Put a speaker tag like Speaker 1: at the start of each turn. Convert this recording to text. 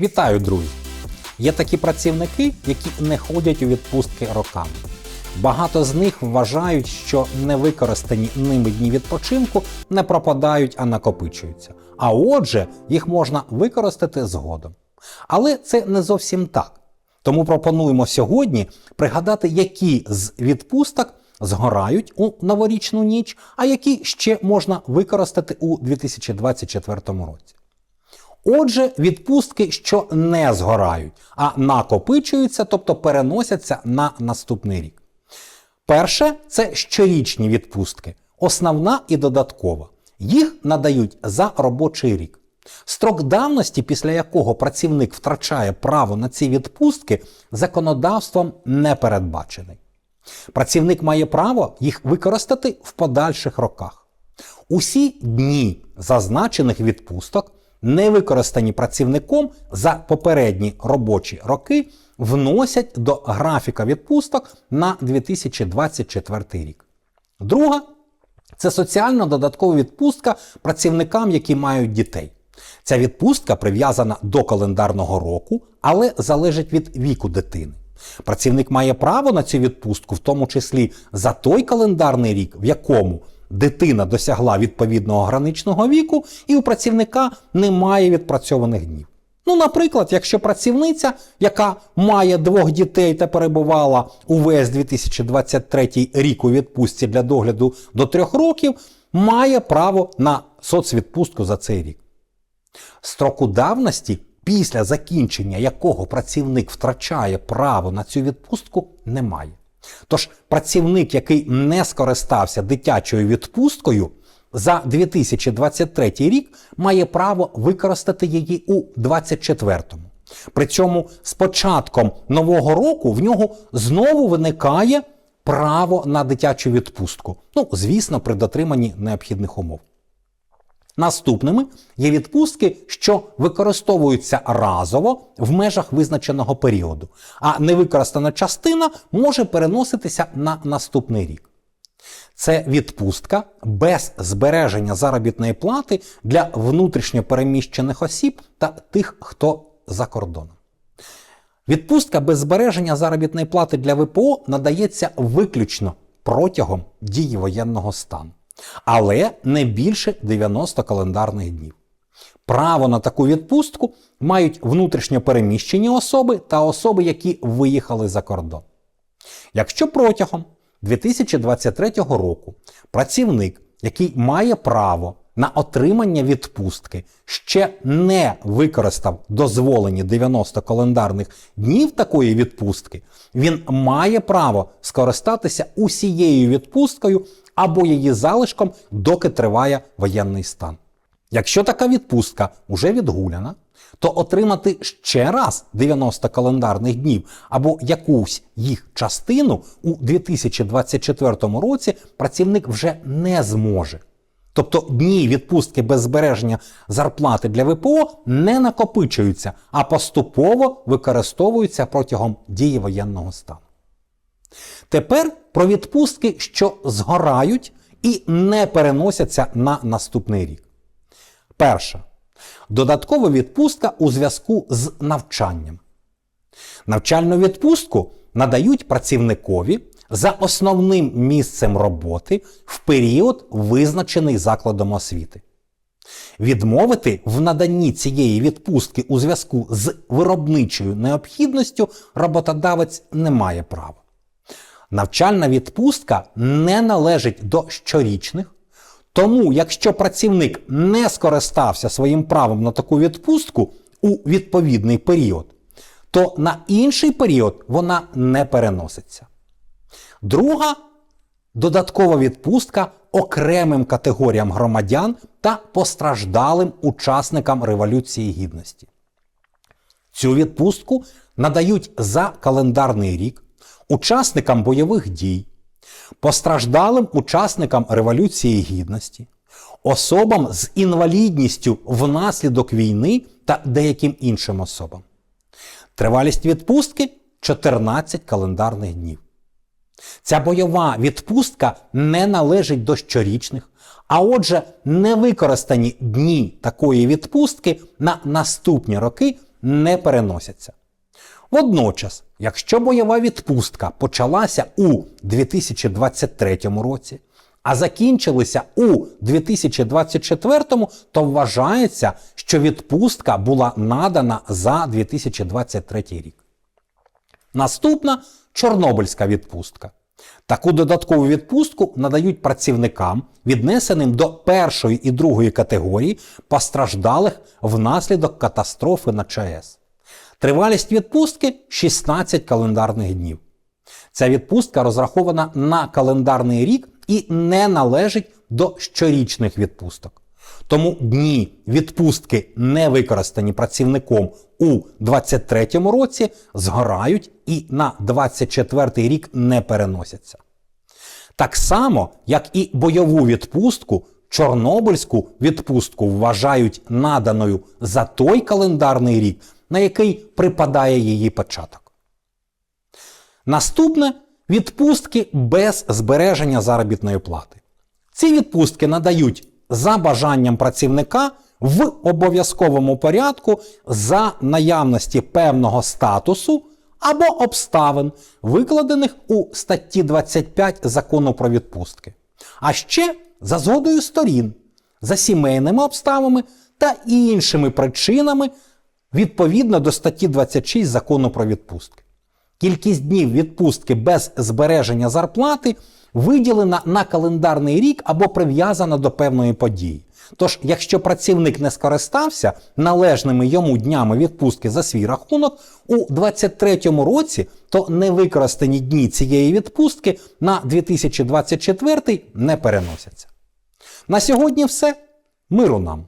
Speaker 1: Вітаю, друзі! Є такі працівники, які не ходять у відпустки роками. Багато з них вважають, що невикористані ними дні відпочинку не пропадають, а накопичуються. А отже, їх можна використати згодом. Але це не зовсім так. Тому пропонуємо сьогодні пригадати, які з відпусток згорають у новорічну ніч, а які ще можна використати у 2024 році. Отже, відпустки, що не згорають, а накопичуються, тобто переносяться на наступний рік. Перше це щорічні відпустки, основна і додаткова. Їх надають за робочий рік. Строк давності, після якого працівник втрачає право на ці відпустки, законодавством не передбачений. Працівник має право їх використати в подальших роках. Усі дні зазначених відпусток, не використані працівником за попередні робочі роки, вносять до графіка відпусток на 2024 рік. Друга це соціальна додаткова відпустка працівникам, які мають дітей. Ця відпустка прив'язана до календарного року, але залежить від віку дитини. Працівник має право на цю відпустку, в тому числі за той календарний рік, в якому дитина досягла відповідного граничного віку, і у працівника немає відпрацьованих днів. Ну, наприклад, якщо працівниця, яка має двох дітей та перебувала увесь 2023 рік у відпустці для догляду до трьох років, має право на соцвідпустку за цей рік. Строку давності, після закінчення якого працівник втрачає право на цю відпустку, немає. Тож працівник, який не скористався дитячою відпусткою, за 2023 рік має право використати її у 2024. При цьому з початком нового року в нього знову виникає право на дитячу відпустку. Ну, звісно, при дотриманні необхідних умов. Наступними є відпустки, що використовуються разово в межах визначеного періоду, а невикористана частина може переноситися на наступний рік. Це відпустка без збереження заробітної плати для внутрішньо переміщених осіб та тих, хто за кордоном. Відпустка без збереження заробітної плати для ВПО надається виключно протягом дії воєнного стану, але не більше 90 календарних днів. Право на таку відпустку мають внутрішньо переміщені особи та особи, які виїхали за кордон. Якщо протягом 2023 року працівник, який має право на отримання відпустки, ще не використав дозволені 90 календарних днів такої відпустки, він має право скористатися усією відпусткою або її залишком, доки триває воєнний стан. Якщо така відпустка уже відгуляна, то отримати ще раз 90 календарних днів або якусь їх частину у 2024 році працівник вже не зможе. Тобто дні відпустки без збереження зарплати для ВПО не накопичуються, а поступово використовуються протягом дії воєнного стану. Тепер про відпустки, що згорають і не переносяться на наступний рік. Перша. Додаткова відпустка у зв'язку з навчанням. Навчальну відпустку надають працівникові за основним місцем роботи в період, визначений закладом освіти. Відмовити в наданні цієї відпустки у зв'язку з виробничою необхідністю роботодавець не має права. Навчальна відпустка не належить до щорічних, тому, якщо працівник не скористався своїм правом на таку відпустку у відповідний період, то на інший період вона не переноситься. Друга додаткова відпустка окремим категоріям громадян та постраждалим учасникам Революції Гідності. Цю відпустку надають за календарний рік учасникам бойових дій, постраждалим учасникам Революції Гідності, особам з інвалідністю внаслідок війни та деяким іншим особам. Тривалість відпустки 14 календарних днів. Ця бойова відпустка не належить до щорічних, а отже, невикористані дні такої відпустки на наступні роки не переносяться. Водночас, якщо бойова відпустка почалася у 2023 році, а закінчилася у 2024, то вважається, що відпустка була надана за 2023 рік. Наступна Чорнобильська відпустка. Таку додаткову відпустку надають працівникам, віднесеним до першої і другої категорії постраждалих внаслідок катастрофи на ЧАЕС. Тривалість відпустки 16 календарних днів. Ця відпустка розрахована на календарний рік і не належить до щорічних відпусток. Тому дні відпустки, не використані працівником у 2023 році, згорають і на 2024 рік не переносяться. Так само, як і бойову відпустку, Чорнобильську відпустку вважають наданою за той календарний рік, на який припадає її початок. Наступне відпустки без збереження заробітної плати. Ці відпустки надають за бажанням працівника в обов'язковому порядку за наявності певного статусу або обставин, викладених у статті 25 закону про відпустки. А ще за згодою сторін, за сімейними обставинами та іншими причинами відповідно до статті 26 закону про відпустки. Кількість днів відпустки без збереження зарплати виділена на календарний рік або прив'язана до певної події. Тож, якщо працівник не скористався належними йому днями відпустки за свій рахунок, у 2023 році то невикористані дні цієї відпустки на 2024 не переносяться. На сьогодні все. Миру нам!